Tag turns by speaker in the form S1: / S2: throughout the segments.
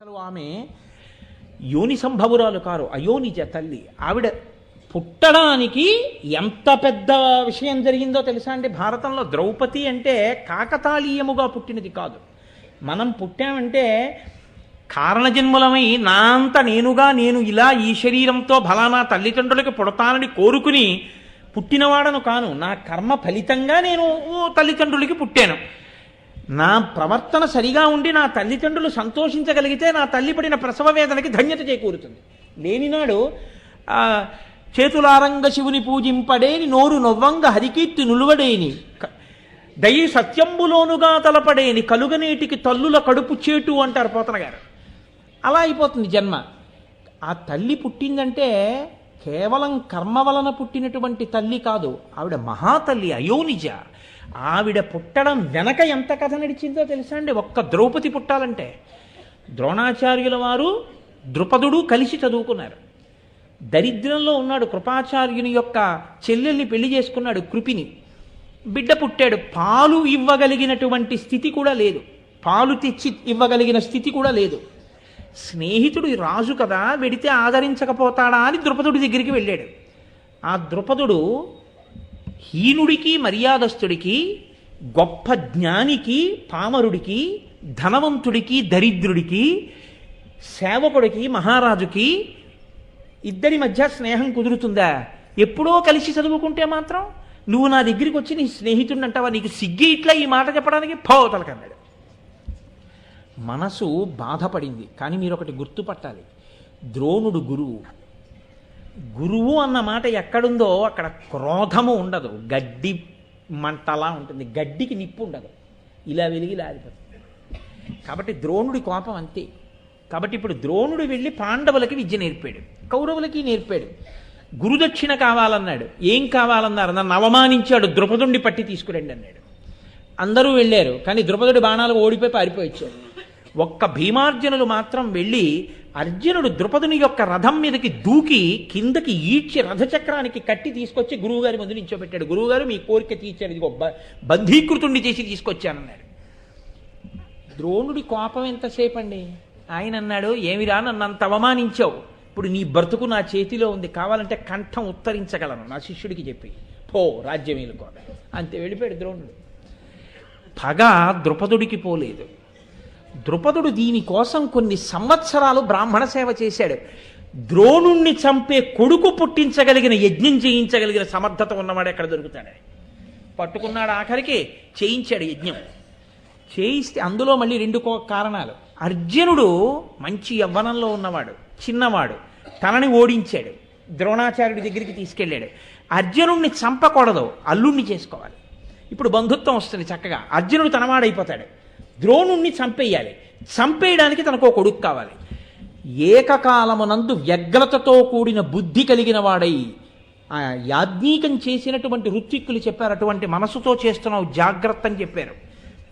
S1: ఆమె యోని సంభవురాలు కారు అయోనిజ తల్లి. ఆవిడ పుట్టడానికి ఎంత పెద్ద విషయం జరిగిందో తెలుసా అండి? భారతంలో ద్రౌపది అంటే కాకతాళీయముగా పుట్టినది కాదు. మనం పుట్టామంటే కారణజన్ములమై నా అంత నేనుగా నేను ఇలా ఈ శరీరంతో ఫలానా తల్లిదండ్రులకి పుడతానని కోరుకుని పుట్టినవాడను కాను నా కర్మ ఫలితంగా నేను ఓ తల్లిదండ్రులకి పుట్టాను. నా ప్రవర్తన సరిగా ఉండి నా తల్లిదండ్రులు సంతోషించగలిగితే నా తల్లి పడిన ప్రసవ వేదనకి ధన్యత చేకూరుతుంది. లేనినాడు చేతులారంగ శివుని పూజింపడేని నోరు నొవ్వంగ హరికీర్తి నులువడేని క- దయి సత్యంబులోనుగా తలపడేని కలుగనేటికి తల్లుల కడుపు చేటు అంటారు పోతన గారు అలా అయిపోతుంది జన్మ. ఆ తల్లి పుట్టిందంటే కేవలం కర్మ వలన పుట్టినటువంటి తల్లి కాదు ఆవిడ మహాతల్లి అయోనిజ. ఆవిడ పుట్టడం వెనక ఎంత కథ నడిచిందో తెలుసా అండి? ఒక్క ద్రౌపది పుట్టాలంటే. ద్రోణాచార్యుల వారు ద్రుపదుడు కలిసి చదువుకున్నారు. దరిద్రంలో ఉన్నాడు కృపాచార్యుని యొక్క చెల్లెల్ని పెళ్ళి చేసుకున్నాడు కృపిని బిడ్డ పుట్టాడు పాలు ఇవ్వగలిగినటువంటి స్థితి కూడా లేదు. పాలు తెచ్చి ఇవ్వగలిగిన స్థితి కూడా లేదు. స్నేహితుడు రాజు కదా వెడితే ఆదరించకపోతాడా అని ద్రుపదుడి దగ్గరికి వెళ్ళాడు. ఆ ద్రుపదుడు హీనుడికి మర్యాదస్తుడికి గొప్ప జ్ఞానికి పామరుడికి ధనవంతుడికి దరిద్రుడికి సేవకుడికి మహారాజుకి ఇద్దరి మధ్య స్నేహం కుదురుతుందా? ఎప్పుడో కలిసి చదువుకుంటే మాత్రం నువ్వు నా దగ్గరికి వచ్చి నీ స్నేహితుడిని అంటావా నీకు సిగ్గి ఇట్లా ఈ మాట చెప్పడానికి పోతలకన్నాడు మనసు బాధపడింది కానీ మీరు ఒకటి గుర్తుపట్టాలి. ద్రోణుడు గురువు. గురువు అన్న మాట ఎక్కడుందో అక్కడ క్రోధము ఉండదు. గడ్డి మంటలా ఉంటుంది. గడ్డికి నిప్పు ఉండదు. ఇలా వెలిగి లారిపోతుంది కాబట్టి ద్రోణుడి కోపం అంతే. కాబట్టి ఇప్పుడు ద్రోణుడు వెళ్ళి పాండవులకి విద్య నేర్పాడు. కౌరవులకి నేర్పాడు. గురుదక్షిణ కావాలన్నాడు. ఏం కావాలన్నారు? నన్ను అవమానించాడు. ద్రుపదుండి పట్టి తీసుకురండి అన్నాడు. అందరూ వెళ్ళారు. కానీ ద్రుపదుడి బాణాలు ఓడిపోయి పారిపోయి వచ్చారు. ఒక్క భీమార్జునులు మాత్రం వెళ్ళి అర్జునుడు ద్రుపదుని యొక్క రథం మీదకి దూకి కిందకి ఈడ్చి రథచక్రానికి కట్టి తీసుకొచ్చి గురువుగారి ముందు నించోబెట్టాడు గురువుగారు మీ కోరిక తీర్చారు ఇదిగో బంధీకృతుణ్ణి చేసి తీసుకొచ్చానన్నాడు ద్రోణుడి కోపం ఎంతసేపు అండి ఆయన అన్నాడు ఏమిరా నన్ను అంత అవమానించావు? ఇప్పుడు నీ బ్రతుకు నా చేతిలో ఉంది. కావాలంటే కంఠం ఉత్తరించగలను. నా శిష్యుడికి చెప్పి. పో రాజ్యం అంతే వెళ్ళిపోయాడు ద్రోణుడు. పగ ద్రుపదుడికి పోలేదు. ద్రుపదుడు దీనికోసం కొన్ని సంవత్సరాలు బ్రాహ్మణ సేవ చేశాడు. ద్రోణుణ్ణి చంపే కొడుకు పుట్టించగలిగిన యజ్ఞం చేయించగలిగిన సమర్థత ఉన్నవాడు ఎక్కడ దొరుకుతాడు? పట్టుకున్నాడు ఆఖరికి చేయించాడు యజ్ఞం. చేయిస్తే అందులో మళ్ళీ రెండు కారణాలు. అర్జునుడు మంచి యవ్వనంలో ఉన్నవాడు చిన్నవాడు తనని ఓడించాడు ద్రోణాచార్యుడి దగ్గరికి తీసుకెళ్ళాడు. అర్జునుడిని చంపకూడదు అల్లుణ్ణి చేసుకోవాలి. ఇప్పుడు బంధుత్వం వస్తుంది చక్కగా. అర్జునుడు తనవాడైపోతాడు ద్రోణుణ్ణి చంపేయాలి. చంపేయడానికి తనకు ఒక కొడుకు కావాలి. ఏకకాలమునందు వ్యగ్రతతో కూడిన బుద్ధి కలిగిన వాడై ఆ యాజ్ఞీకం చేసినటువంటి ఋత్విక్కులు చెప్పారు. అటువంటి మనసుతో చేస్తున్నావు జాగ్రత్త అని చెప్పారు.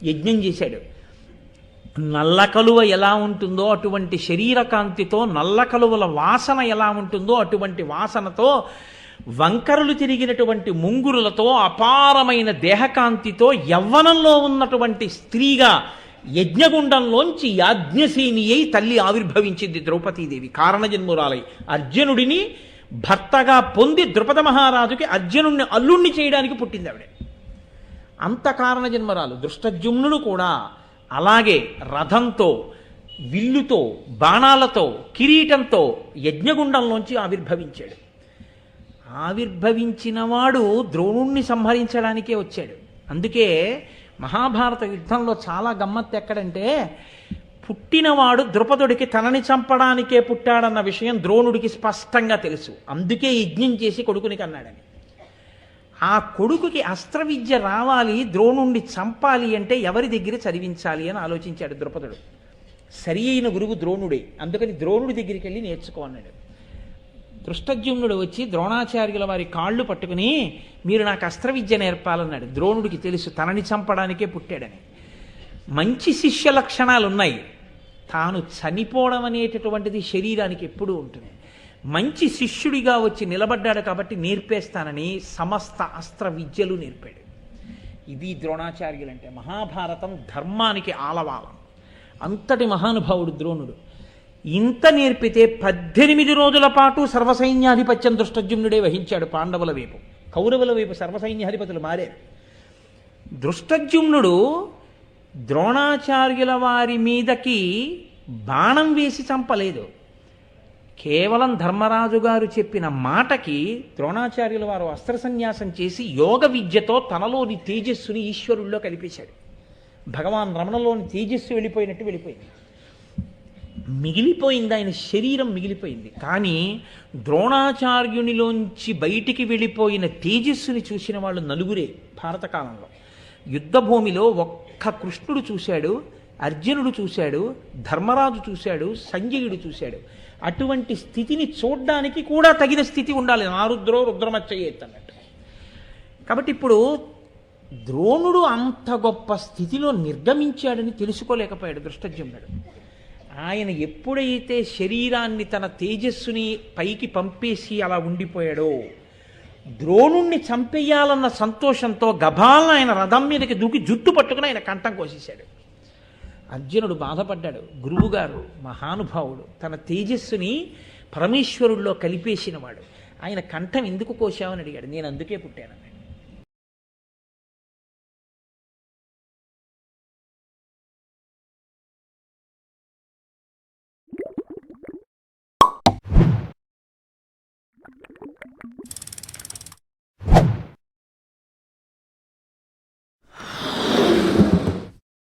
S1: యజ్ఞం చేశాడు. నల్ల కలువ ఎలా ఉంటుందో అటువంటి శరీర కాంతితో నల్ల కలువల వాసన ఎలా ఉంటుందో అటువంటి వాసనతో వంకరలు తిరిగినటువంటి ముంగురులతో అపారమైన దేహకాంతితో యవ్వనంలో ఉన్నటువంటి స్త్రీగా యజ్ఞగుండంలోంచి యాజ్ఞసేని అయి తల్లి ఆవిర్భవించింది ద్రౌపదీదేవి. కారణజన్మురాలై. అర్జునుడిని భర్తగా పొంది ద్రుపద మహారాజుకి అర్జునుడిని అల్లుణ్ణి చేయడానికి పుట్టింది ఆవిడ. అంత కారణ జన్మరాలు దృష్టజుమ్నుడు కూడా అలాగే రథంతో విల్లుతో బాణాలతో కిరీటంతో యజ్ఞగుండంలోంచి ఆవిర్భవించాడు. ఆవిర్భవించినవాడు ద్రోణుణ్ణి సంహరించడానికే వచ్చాడు. అందుకే మహాభారత యుద్ధంలో చాలా గమ్మత్తు ఎక్కడంటే పుట్టినవాడు ద్రుపదుడికి తనని చంపడానికే పుట్టాడన్న విషయం ద్రోణుడికి స్పష్టంగా తెలుసు. అందుకే యజ్ఞం చేసి కొడుకుని కన్నాడని. ఆ కొడుకుకి అస్త్ర విద్య రావాలి ద్రోణుణ్ణి చంపాలి అంటే ఎవరి దగ్గర చదివించాలి అని ఆలోచించాడు ద్రుపదుడు. సరి అయిన గురువు ద్రోణుడే. అందుకని ద్రోణుడి దగ్గరికి వెళ్ళి నేర్చుకో అన్నాడు. దృష్టజ్యుమ్నుడు వచ్చి ద్రోణాచార్యుల వారి కాళ్ళు పట్టుకుని మీరు నాకు అస్త్ర విద్య నేర్పాలన్నాడు. ద్రోణుడికి తెలుసు తనని చంపడానికే పుట్టాడని. మంచి శిష్య లక్షణాలు ఉన్నాయి తాను చనిపోవడం అనేటటువంటిది శరీరానికి ఎప్పుడూ ఉంటుంది మంచి శిష్యుడిగా వచ్చి నిలబడ్డాడు కాబట్టి నేర్పేస్తానని సమస్త అస్త్ర విద్యలు నేర్పాడు. ఇది ద్రోణాచార్యులంటే మహాభారతం ధర్మానికి ఆలవాలం. అంతటి మహానుభావుడు ద్రోణుడు. ఇంత నేర్పితే పద్దెనిమిది రోజుల పాటు సర్వసైన్యాధిపత్యం దృష్టజ్యుమ్నుడే వహించాడు పాండవుల వైపు. కౌరవుల వైపు సర్వసైన్యాధిపతులు మారారు. దృష్టజ్యుమ్నుడు ద్రోణాచార్యుల వారి మీదకి బాణం వేసి చంపలేదు. కేవలం ధర్మరాజు గారు చెప్పిన మాటకి ద్రోణాచార్యుల వారు అస్త్ర సన్యాసం చేసి యోగ విద్యతో తనలోని తేజస్సుని ఈశ్వరుల్లో కలిపేశాడు. భగవాన్ రమణలోని తేజస్సు వెళ్ళిపోయినట్టు వెళ్ళిపోయింది. మిగిలిపోయింది ఆయన శరీరం మిగిలిపోయింది. కానీ ద్రోణాచార్యునిలోంచి బయటికి వెళ్ళిపోయిన తేజస్సుని చూసిన వాళ్ళు నలుగురే భారత కాలంలో. యుద్ధభూమిలో ఒక్క కృష్ణుడు చూశాడు అర్జునుడు చూశాడు ధర్మరాజు చూశాడు సంజయుడు చూశాడు. అటువంటి స్థితిని చూడ్డానికి కూడా తగిన స్థితి ఉండాలి. నారుద్రో రుద్రమచ్చయ్యేత్ అన్నట్టు. కాబట్టి ఇప్పుడు ద్రోణుడు అంత గొప్ప స్థితిలో నిర్గమించాడని తెలుసుకోలేకపోయాడు దృష్టజ్యుమ్నుడు ఆయన ఎప్పుడైతే శరీరాన్ని తన తేజస్సుని పైకి పంపేసి అలా ఉండిపోయాడో ద్రోణుణ్ణి చంపేయాలన్న సంతోషంతో గభాలను ఆయన రథం మీదకి దూకి జుట్టు పట్టుకుని ఆయన కంఠం కోసేశాడు. అర్జునుడు బాధపడ్డాడు. గురువుగారు మహానుభావుడు తన తేజస్సుని పరమేశ్వరుల్లో కలిపేసినవాడు. ఆయన కంఠం ఎందుకు కోశావని అడిగాడు. నేను అందుకే పుట్టానన్నాడు. Thank you.